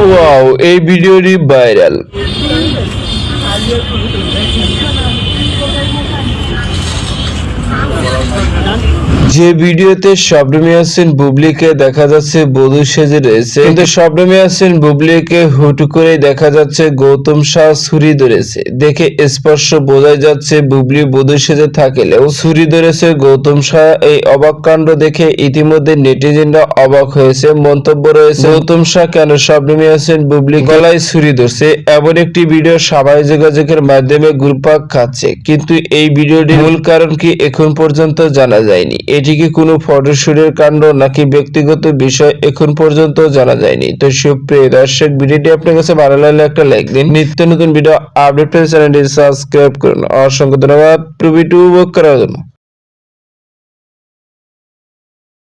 Wow এই ভিডিওটি viral যে ভিডিওতে শবনমী হাসিন বুবলিকে দেখা যাচ্ছে বধূ সেজে রয়েছে, কিন্তু শবনমী বুবলিকে হুট করে দেখা যাচ্ছে গৌতম শাহ ছুরি ধরেছে। দেখে স্পর্শ বোঝাই যাচ্ছে বুবলি বধূ সেজে থাকলেও ছুরি ধরেছে গৌতম শাহ। এই অবাক কাণ্ড দেখে ইতিমধ্যে নেটিজেনরা অবাক হয়েছে, মন্তব্য রয়েছে, গৌতম শাহ কেন শবনমী হাসিন বুবলি গলায় ছুরি ধরছে? এমন একটি ভিডিও সামাজিক যোগাযোগের মাধ্যমে ঘুরপাক খাচ্ছে, কিন্তু এই ভিডিওটির মূল কারণ কি এখন পর্যন্ত জানা যায়নি। এটি কি কোনো ফটোশুটের কাণ্ড নাকি ব্যক্তিগত বিষয় এখন পর্যন্ত জানা যায়নি। তো সুপ্রিয় দর্শক, ভিডিওটি আপনার কাছে ভালো লাগলে একটা লাইক দিন। নিত্য নতুন ভিডিও আপডেট পেতে চ্যানেলটি সাবস্ক্রাইব করুন। অসংখ্য ধন্যবাদ। প্রভিটু করার জন্য